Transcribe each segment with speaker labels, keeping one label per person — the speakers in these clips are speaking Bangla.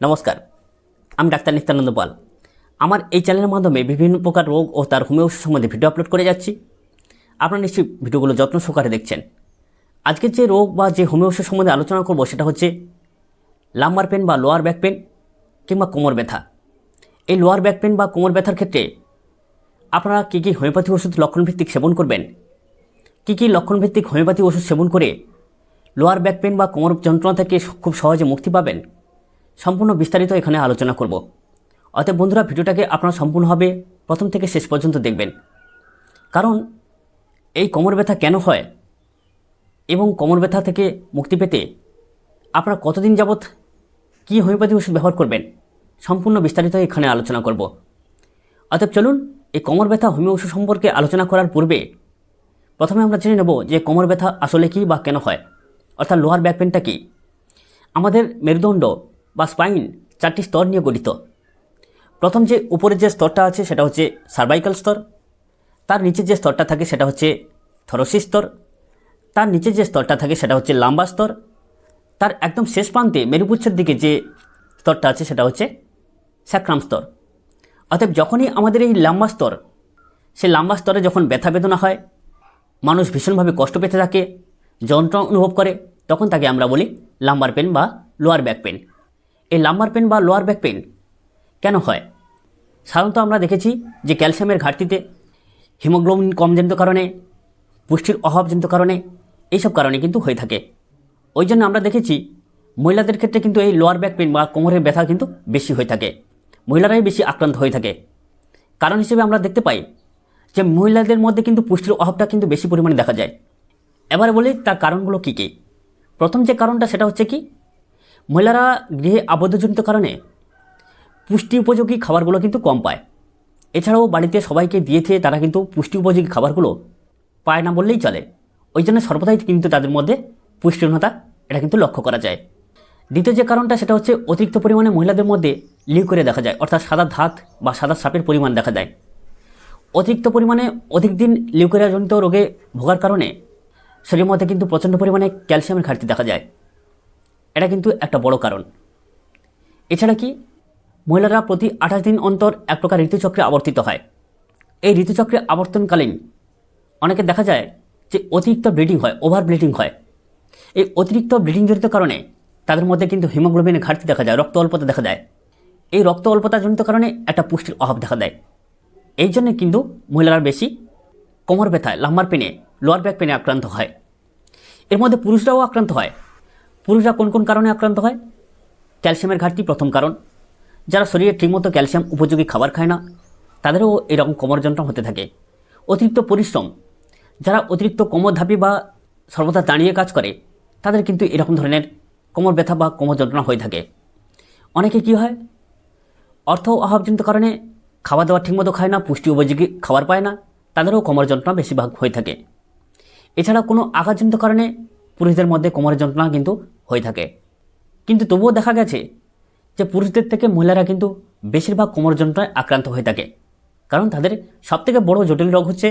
Speaker 1: নমস্কার, আমি ডাক্তার নিত্যানন্দ পাল। আমার এই চ্যানেলের মাধ্যমে বিভিন্ন প্রকার রোগ ও তার হোমিও সম্বন্ধে ভিডিও আপলোড করে যাচ্ছি। আপনারা নিশ্চয়ই ভিডিওগুলো যত্ন সহকারে দেখছেন। আজকের যে রোগ বা যে হোমিও সম্বন্ধে আলোচনা করব সেটা হচ্ছে লাম্বার পেন বা লোয়ার ব্যাক পেন কিংবা কোমর ব্যথা। এই লোয়ার ব্যাক পেন বা কোমর ব্যথার ক্ষেত্রে আপনারা কী কী হোমিওপ্যাথি ওষুধ লক্ষণভিত্তিক সেবন করবেন? কী কী লক্ষণভিত্তিক হোমিওপ্যাথি ওষুধ সেবন করে লোয়ার ব্যাক পেন বা কোমর যন্ত্রণা থেকে খুব সহজে মুক্তি পাবেন? সম্পূর্ণ বিস্তারিত এখানে আলোচনা করব। অতএব বন্ধুরা, ভিডিওটাকে আপনারা সম্পূর্ণভাবে প্রথম থেকে শেষ পর্যন্ত দেখবেন। কারণ এই কোমর ব্যথা কেন হয় এবং কোমর ব্যথা থেকে মুক্তি পেতে আপনারা কতদিন যাবৎ কী হোমিওপ্যাথি ওষুধ ব্যবহার করবেন, সম্পূর্ণ বিস্তারিত এখানে আলোচনা করব। অতএব চলুন এই কোমর ব্যথা হোমিও ওষুধ সম্পর্কে আলোচনা করার পূর্বে প্রথমে আমরা জেনে নেব যে কোমর ব্যথা আসলে কী বা কেন হয়। অর্থাৎ লোহার ব্যাক পেনটা কী? আমাদের মেরুদণ্ড বা স্পাইন চারটি স্তর নিয়ে গঠিত। প্রথম যে উপরের যে স্তরটা আছে সেটা হচ্ছে সার্ভাইকাল স্তর, তার নিচে যে স্তরটা থাকে সেটা হচ্ছে থরসিস স্তর, তার নিচে যে স্তরটা থাকে সেটা হচ্ছে লাম্বা স্তর, তার একদম শেষ প্রান্তে মেরুপুচ্ছের দিকে যে স্তরটা আছে সেটা হচ্ছে স্যাক্রাম স্তর। অতএব যখনই আমাদের এই লাম্বা স্তর সেই লাম্বা স্তরে যখন ব্যথা বেদনা হয়, মানুষ ভীষণভাবে কষ্ট পেতে থাকে, যন্ত্রণা অনুভব করে, তখন তাকে আমরা বলি লাম্বার পেন বা লোয়ার ব্যাক পেন এই লাম্বার পেন বা লোয়ার ব্যাক পেন? কেন হয়? সাধারণত আমরা দেখেছি যে ক্যালসিয়ামের ঘাটতিতে হিমোগ্লোবিন কমজনিত কারণে, পুষ্টির অভাবজনিত কারণে এইসব কারণে কিন্তু হয়ে থাকে। ওই জন্য আমরা দেখেছি মহিলাদের ক্ষেত্রে কিন্তু এই লোয়ার ব্যাক পেন বা কোমরের ব্যথা কিন্তু বেশি হয়ে থাকে। মহিলারাই বেশি আক্রান্ত হয়ে থাকে। কারণ হিসেবে আমরা দেখতে পাই যে মহিলাদের মধ্যে কিন্তু পুষ্টির অভাবটা কিন্তু বেশি পরিমাণে দেখা যায়। এবারে বলি তার কারণগুলো কী কী? প্রথম যে কারণটা সেটা হচ্ছে কি মহিলারা গৃহে আবদ্ধজনিত কারণে পুষ্টি উপযোগী খাবারগুলো কিন্তু কম পায়। এছাড়াও বাড়িতে সবাইকে দিয়ে দিয়ে তারা কিন্তু পুষ্টি উপযোগী খাবারগুলো পায় না বললেই চলে। ওই জন্য সর্বদাই কিন্তু তাদের মধ্যে পুষ্টিহীনতা, এটা কিন্তু লক্ষ্য করা যায়। দ্বিতীয় যে কারণটা, সেটা হচ্ছে অতিরিক্ত পরিমাণে মহিলাদের মধ্যে লিউকোরিয়া দেখা যায়, অর্থাৎ সাদা ধাত বা সাদা সাপের পরিমাণ দেখা যায়। অতিরিক্ত পরিমাণে অধিক দিন লিউকোরিয়াজনিত রোগে ভোগার কারণে শরীরের মধ্যে কিন্তু প্রচণ্ড পরিমাণে ক্যালসিয়ামের ঘাটতি দেখা যায়। এটা কিন্তু একটা বড় কারণ। এছাড়া কি মহিলারা প্রতি আঠাশ দিন অন্তর এক প্রকার ঋতুচক্রে আবর্তিত হয়। এই ঋতুচক্রে আবর্তনকালীন অনেকে দেখা যায় যে অতিরিক্ত ব্লিডিং হয় ওভার ব্লিডিং হয়। এই অতিরিক্ত ব্লিডিংজনিত কারণে তাদের মধ্যে কিন্তু হিমোগ্লোবিনের ঘাটতি দেখা যায়, রক্ত অল্পতা দেখা দেয় এই রক্ত অল্পতাজনিত কারণে একটা পুষ্টির অভাব দেখা দেয়। এই জন্যে কিন্তু মহিলারা বেশি কোমর ব্যথায়, লাম্বার পেনে, লোয়ার ব্যাক পেনে আক্রান্ত হয়। এর মধ্যে পুরুষরাও আক্রান্ত হয়। পুরুষরা কোন কোন কারণে আক্রান্ত হয়? ক্যালসিয়ামের ঘাটতি প্রথম কারণ। যারা শরীরে ঠিকমতো ক্যালসিয়াম উপযোগী খাবার খায় না, তাদেরও এরকম কোমর যন্ত্রণা হতে থাকে। অতিরিক্ত পরিশ্রম। যারা অতিরিক্ত কোমর ধাপি বা সর্বদা দাঁড়িয়ে কাজ করে, তাদের কিন্তু এরকম ধরনের কোমর ব্যথা বা কোমর যন্ত্রণা হয়ে থাকে। অনেকে কি হয়? অর্থ অভাবজনিত কারণে খাওয়া দাওয়া ঠিকমতো খায় না, পুষ্টি উপযোগী খাবার পায় না, তাদেরও কোমর যন্ত্রণা বেশিরভাগ হয়ে থাকে। এছাড়া কোনো আঘাতজনিত কারণে পুরুষদের মধ্যে কোমরের যন্ত্রণা কিন্তু হয়ে থাকে। কিন্তু তবুও দেখা গেছে যে পুরুষদের থেকে মহিলারা কিন্তু বেশিরভাগ কোমর যন্ত্রণায় আক্রান্ত হয়ে থাকে। কারণ তাদের সবথেকে বড় জটিল রোগ হচ্ছে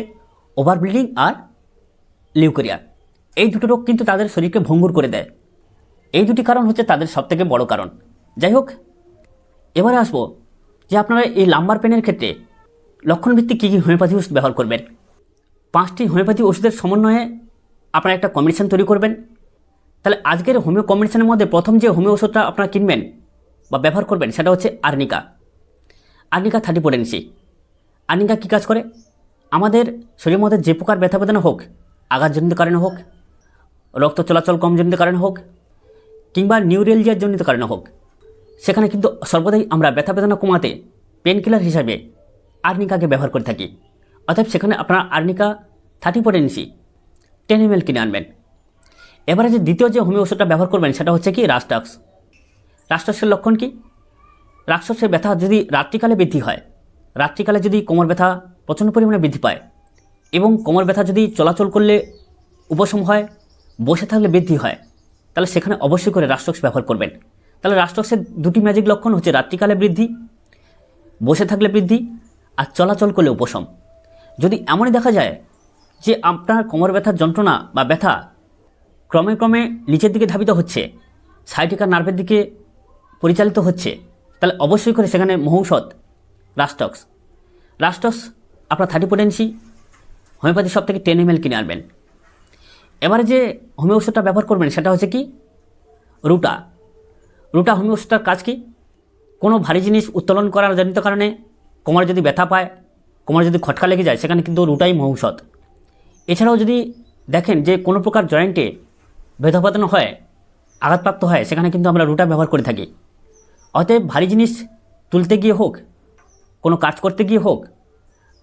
Speaker 1: ওভার ব্লিডিং আর লিউকেরিয়া এই দুটো রোগ কিন্তু তাদের শরীরকে ভঙ্গুর করে দেয়। এই দুটি কারণ হচ্ছে তাদের সবথেকে বড় কারণ। যাই হোক, এবারে আসব যে আপনারা এই লাম্বার পেনের ক্ষেত্রে লক্ষণভিত্তিক কী কী হোমিওপ্যাথি ওষুধ ব্যবহার করবেন। পাঁচটি হোমিওপ্যাথি ওষুধের সমন্বয়ে আপনারা একটা কম্বিনেশন তৈরি করবেন। তাহলে আজকের হোমিও কম্বিনেশনের মধ্যে প্রথম যে হোমিও ওষুধটা আপনারা কিনবেন বা ব্যবহার করবেন, সেটা হচ্ছে arnica. Arnica thirty potency arnica কী কাজ করে? আমাদের শরীরের মধ্যে যে প্রকার ব্যথা বেদনা হোক আঘাতজনিত কারণে হোক, রক্ত চলাচল কমজনিত কারণে হোক, কিংবা নিউরেলজিয়ার জনিত কারণে হোক, সেখানে কিন্তু সর্বদাই আমরা ব্যথা বেদনা কমাতে পেন কিলার হিসাবে আর্নিকাকে ব্যবহার করে থাকি। অর্থাৎ সেখানে আপনারা arnica thirty potency ten M কিনে আনবেন। এবারে যে দ্বিতীয় যে হোমিও ওষুধটা ব্যবহার করবেন, সেটা হচ্ছে কি রাস্টাক্স রাস্টাক্সের লক্ষণ কি? রাক্ষসের ব্যথা যদি রাত্রিকালে বৃদ্ধি হয়, রাত্রিকালে যদি কোমর ব্যথা প্রচণ্ড পরিমাণে বৃদ্ধি পায় এবং কোমর ব্যথা যদি চলাচল করলে উপশম হয়, বসে থাকলে বৃদ্ধি হয়, তাহলে সেখানে অবশ্যই করে রাষ্ট্রক্স ব্যবহার করবেন। তাহলে রাষ্ট্রক্সের দুটি ম্যাজিক লক্ষণ হচ্ছে রাত্রিকালে বৃদ্ধি, বসে থাকলে বৃদ্ধি আর চলাচল করলে উপশম। যদি এমনই দেখা যায় যে আপনার কোমর ব্যথার যন্ত্রণা বা ব্যথা ক্রমে ক্রমে নিচের দিকে ধাবিত হচ্ছে। সাইটিকার নার্ভের দিকে পরিচালিত হচ্ছে। তাহলে অবশ্যই করে সেখানে মহৌষধ রাস্টক্স রাস্টক্স আপনার থার্টি পোটেন্সি হোমিওপ্যাথি সব থেকে টেন এম কিনে আনবেন। এবারে যে হোমিও ওষুধটা ব্যবহার করবেন সেটা হচ্ছে কি? রুটা। রুটা হোমিও ওষুধটার কাজ কি? কোনো ভারী জিনিস উত্তোলন করার জনিত কারণে কোমরে যদি ব্যথা পায়, কোমরে যদি খটকা লেগে যায়, সেখানে কিন্তু রুটাই মহৌষধ। এছাড়াও যদি দেখেন যে কোনো প্রকার জয়েন্টে বেদপাতন হয়, আঘাতপ্রাপ্ত হয়, সেখানে কিন্তু আমরা রুটা ব্যবহার করে থাকি। অতএব ভারী জিনিস তুলতে গিয়ে হোক, কোনো কাজ করতে গিয়ে হোক,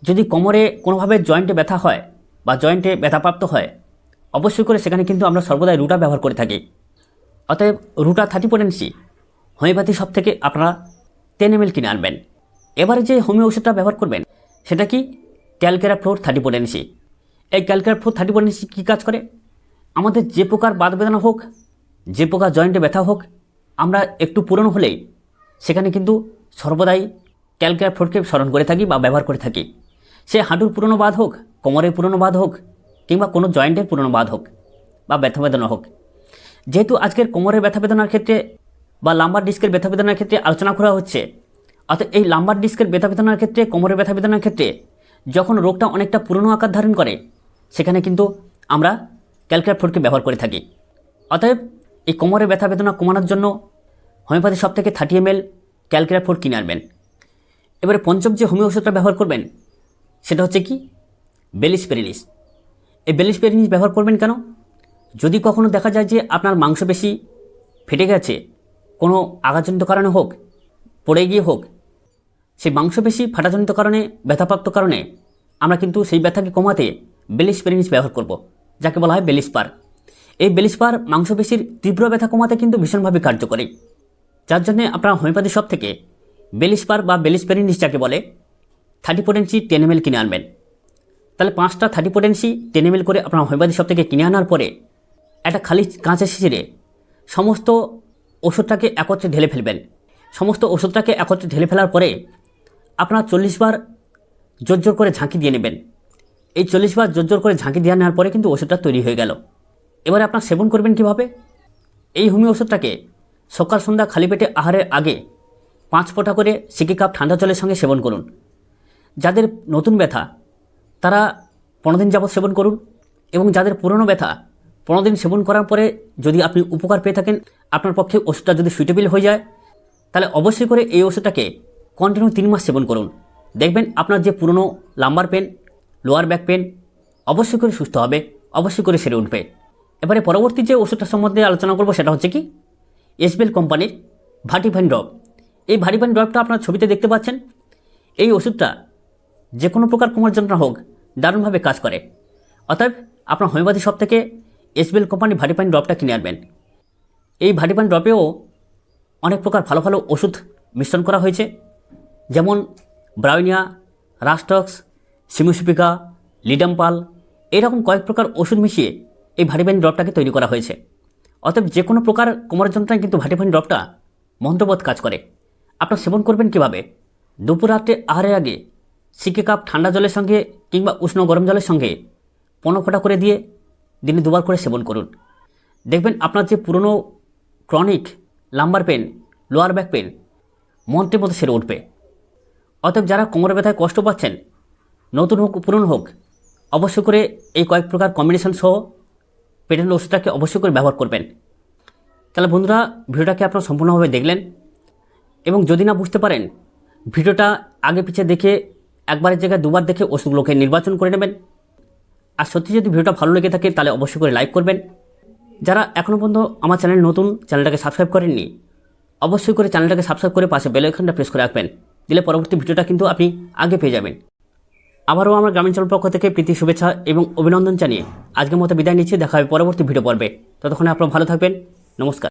Speaker 1: যদি কোমরে কোনোভাবে জয়েন্টে ব্যথা হয় বা জয়েন্টে ব্যথাপ্রাপ্ত হয়, অবশ্যই করে সেখানে কিন্তু আমরা সর্বদাই রুটা ব্যবহার করে থাকি। অতএব রুটা থার্টি পোটেন্সি হোমিওপ্যাথি সব থেকে আপনারা টেন এম কিনে আনবেন। এবারে যে হোমিও ওষুধটা ব্যবহার করবেন, সেটা কি? ক্যালকেরা ফ্লোর থার্টি পোটেন্সি এই ক্যালকেরা ফ্লোর থার্টি পোটেন্সি কী কাজ করে? আমাদের যে প্রকার বাদ বেদনা হোক, যে প্রকার জয়েন্টে ব্যথা হোক, আমরা একটু পুরনো হলেই সেখানে কিন্তু সর্বদাই ক্যালকেরা ফ্লোরকে স্মরণ করে থাকি বা ব্যবহার করে থাকি। সে হাঁটুর পুরনো বাদ হোক, কোমরের পুরনো বাদ হোক, কিংবা কোনো জয়েন্টের পুরনো বাদ হোক বা ব্যথা বেদনা হোক। যেহেতু আজকের কোমরের ব্যথা বেদনার ক্ষেত্রে বা লাম্বার ডিস্কের ব্যথা বেদনার ক্ষেত্রে আলোচনা করা হচ্ছে, অর্থাৎ এই লাম্বার ডিস্কের ব্যথা বেদনার ক্ষেত্রে, কোমরের ব্যথা বেদনার ক্ষেত্রে যখন রোগটা অনেকটা পুরনো আকার ধারণ করে, সেখানে কিন্তু আমরা ক্যালকুলেট ফোরকে ব্যবহার করে থাকি। অতএব এই কোমরের ব্যথা বেদনা কমানোর জন্য হোমিওপ্যাথি সব থেকে thirty M L calculate four কিনে আনবেন। এবারে পঞ্চম যে হোমিও ওষুধটা ব্যবহার করবেন, সেটা হচ্ছে কি? বেলিস পেরিলিস এই বেলিস পেরিলিস ব্যবহার করবেন কেন? যদি কখনো দেখা যায় যে আপনার মাংসপেশি ফেটে গেছে, কোনো আঘাতজনিত কারণে হোক, পড়ে গিয়ে হোক, সেই মাংসপেশি ফাটাজনিত কারণে, ব্যথাপ্রাপ্ত কারণে আমরা কিন্তু সেই ব্যথাকে কমাতে বেলিস পেরিনিস ব্যবহার করব। যাকে বলা হয় বেলিসপার। এই বেলিসপার মাংসপেশির তীব্র ব্যথা কমাতে কিন্তু ভীষণভাবে কার্যকরী। যার জন্য আপনারা হোমিওপ্যাথি শপ থেকে বেলিসপার বা বেলিস পেরিনিস যাকে বলে থার্টি পোটেন্সি টেন এম কিনে আনবেন। তাহলে পাঁচটা থার্টি পোটেন্সি টেন এম করে আপনারা হোমিওপ্যাথি শপ থেকে কিনে আনার পরে একটা খালি কাঁচের শিশিরে সমস্ত ওষুধটাকে একত্রে ঢেলে ফেলবেন। সমস্ত ওষুধটাকে একত্রে ঢেলে ফেলার পরে আপনারা চল্লিশ বার জোর জোর করে ঝাঁকি দিয়ে নেবেন। এই চল্লিশ বার জোর জোর করে ঝাঁকি দিয়ে নেওয়ার পরে কিন্তু ওষুধটা তৈরি হয়ে গেল। এবারে আপনার সেবন করবেন কীভাবে? এই হোমিও ওষুধটাকে সকাল সন্ধ্যা খালি পেটে আহারের আগে পাঁচ ফোঁটা করে সিকি কাপ ঠান্ডা জলের সঙ্গে সেবন করুন। যাদের নতুন ব্যথা, তারা পনেরো দিন যাবৎ সেবন করুন এবং যাদের পুরনো ব্যথা, পনেরো দিন সেবন করার পরে যদি আপনি উপকার পেয়ে থাকেন, আপনার পক্ষে ওষুধটা যদি সুইটেবল হয়ে যায়, তাহলে অবশ্যই করে এই ওষুধটাকে কন্টিনিউ তিন মাস সেবন করুন। দেখবেন আপনার যে পুরনো lumbar pain lower back pain অবশ্যই করে সুস্থ হবে, অবশ্যই করে সেরে উঠবে। এবারে পরবর্তী যে ওষুধটা সম্বন্ধে আলোচনা করব সেটা হচ্ছে কি? এসবেল কোম্পানির ভাটিভাইন ড্রপ এই ভাটিভাইন ড্রপটা আপনার ছবিতে দেখতে পাচ্ছেন। এই ওষুধটা যে কোনো প্রকার কোমর যন্ত্রণা হোক, দারুণভাবে কাজ করে। অতএব আপনার হোমিওপ্যাথি শপ থেকে এসবেল কোম্পানির ভাটিপাইন ড্রপটা কিনে আনবেন। এই ভাটিপাইন ড্রপেও অনেক প্রকার ভালো ভালো ওষুধ মিশ্রণ করা হয়েছে। যেমন ব্রাউনিয়া রাস্টক্স সিমুসিপিকা লিডাম্পাল এরকম কয়েক প্রকার ওষুধ মিশিয়ে এই ভাটিপাইন ড্রপটাকে তৈরি করা হয়েছে। অতএব যে কোনো প্রকার কোমর যন্ত্রণায় কিন্তু ভাটিপাইন ড্রপটা মন্ত্রবোধ কাজ করে। আপনার সেবন করবেন কীভাবে? দুপুর রাত্রে আহারের আগে সিকে কাপ ঠান্ডা জলের সঙ্গে কিংবা উষ্ণ গরম জলের সঙ্গে পনেরো ফোঁটা করে দিয়ে দিনে দুবার করে সেবন করুন। দেখবেন আপনার যে পুরনো chronic lumbar pain, lower back pain মন্ত্রের মতো সেরে উঠবে। অতএব যারা কোমরে ব্যথায় কষ্ট পাচ্ছেন নতুন হোক, পুরনো হোক অবশ্যই করে এই কয়েক প্রকার কম্বিনেশন সহ পেটেন্ট ওষুধটাকে অবশ্যই করে ব্যবহার করবেন। তাহলে বন্ধুরা, ভিডিওটাকে আপনারা সম্পূর্ণভাবে দেখলেন এবং যদি না বুঝতে পারেন, ভিডিওটা আগে পিছিয়ে দেখে একবারের জায়গায় দুবার দেখে ওষুধগুলোকে নির্বাচন করে নেবেন। আর সত্যি যদি ভিডিওটা ভালো লেগে থাকে, তাহলে অবশ্যই করে লাইক করবেন। যারা এখনও পর্যন্ত আমার চ্যানেল নতুন, চ্যানেলটাকে সাবস্ক্রাইব করেননি, অবশ্যই করে চ্যানেলটাকে সাবস্ক্রাইব করে পাশে বেল আইকনটা প্রেস করে রাখবেন। দিলে পরবর্তী ভিডিওটা কিন্তু আপনি আগে পেয়ে যাবেন। আবারও আমার গ্রামীণ পক্ষ থেকে প্রীতি, শুভেচ্ছা এবং অভিনন্দন জানিয়ে আজকের মতো বিদায় নিচ্ছি। দেখা হবে পরবর্তী ভিডিও পর্বে। ততক্ষণে আপনারা ভালো থাকবেন। নমস্কার।